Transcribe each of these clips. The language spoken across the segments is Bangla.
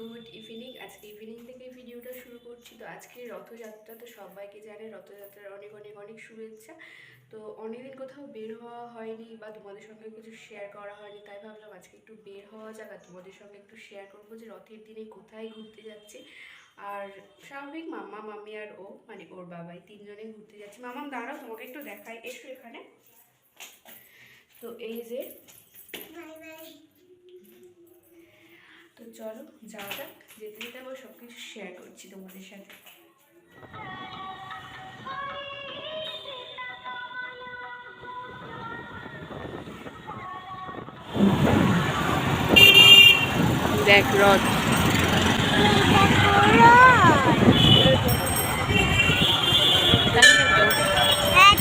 Good evening. আজকে ইভিনিং থেকে ভিডিওটা শুরু করছি। তো আজকে রথযাত্রা, তো সবাইকে জানে রথযাত্রার অনেক অনেক অনেক শুভেচ্ছা। তো অনেকদিন কোথাও বের হওয়া হয়নি বা তোমাদের সঙ্গে কিছু শেয়ার করা হয়নি, তাই ভাবলাম আজকে একটু বের হওয়া যাক আর তোমাদের সঙ্গে একটু শেয়ার করব যে রথের দিনে কোথায় ঘুরতে যাচ্ছে। আর স্বাভাবিক মাম্মা মামি আর ও মানে ওর বাবাই তিনজনে ঘুরতে যাচ্ছে। মামাম, দাঁড়াও, তোমাকে একটু দেখাই। এসো এখানে। তো এই যে চলো যাওয়া যাক। যেতে যেতে আবার সব কিছু শেয়ার করছি তোমাদের সাথে। দেখ রথ। হ্যাঁ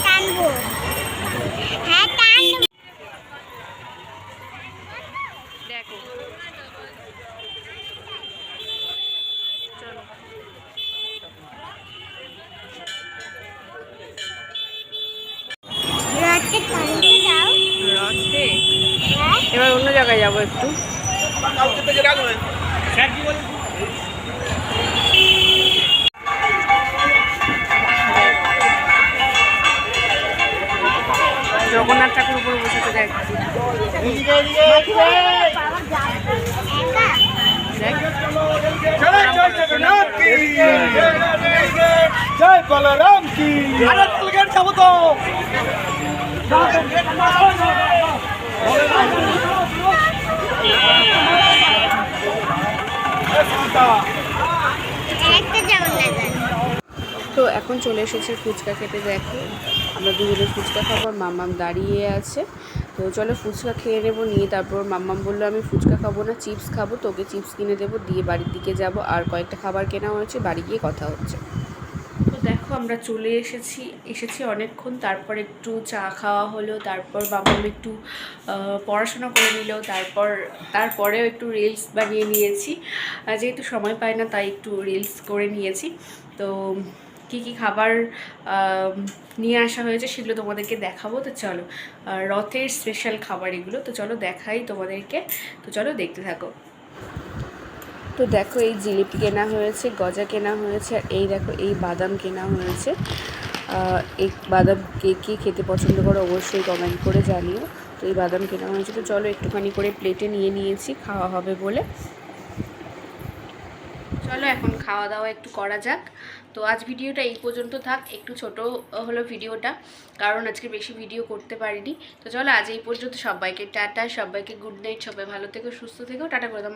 হ্যাঁ দেখো চলো রথে টানতে যাও রথে হ্যাঁ এবার অন্য জায়গায় যাব একটু। জগন্নাথ ঠাকুর উপরে বসেছে দেখ। জয় বলরাম কি? যাব তো তো এখন চলে এসেছি ফুচকা খেতে, দেখো। আমরা দুজনে ফুচকা খাবার মাম্মাম দাঁড়িয়ে আছে। তো চলো ফুচকা খেয়ে নেব, নিয়ে তারপর মাম্মাম বলল, আমি ফুচকা খাব না, চিপস খাব, তোকে চিপস কিনে দেবো, দিয়ে বাড়ির দিকে যাব। আর কয়েকটা খাবার কেনা হয়েছে, বাড়ি গিয়ে কথা হচ্ছে। আমরা চলে এসেছি এসেছি অনেকক্ষণ, তারপর একটু চা খাওয়া হলো, তারপর বাবাম একটু পড়াশোনা করে নিল, তারপর, তারপরেও একটু রিলস বানিয়ে নিয়েছি। যেহেতু সময় পাই না, তাই একটু রিলস করে নিয়েছি। তো কী কী খাবার নিয়ে আসা হয়েছে সেগুলো তোমাদেরকে দেখাবো। তো চলো রথের স্পেশাল খাবার এগুলো। তো চলো দেখাই তোমাদেরকে। তো চলো দেখতে থাকো। তো দেখো এই জিলিপি কেনা হয়েছে, গজা কেনা হয়েছে, আর এই দেখো এই বাদাম কেনা হয়েছে। এই বাদাম কে কে খেতে পছন্দ করো অবশ্যই কমেন্ট করে জানিও। তো এই বাদাম কেনা হয়েছে, তো চলো একটুখানি করে প্লেটে নিয়ে নিয়েছি, খাওয়া হবে বলে। চলো এখন খাওয়া দাওয়া একটু করা যাক। তো আজ ভিডিওটা এই পর্যন্ত থাক, একটু ছোট হলো ভিডিওটা, কারণ আজকে বেশি ভিডিও করতে পারিনি। তো চলো আজ এই পর্যন্ত, সবাইকে টাটা, সবাইকে গুড নাইট সবাই ভালো থেকো, সুস্থ থেকো, টাটা করে টা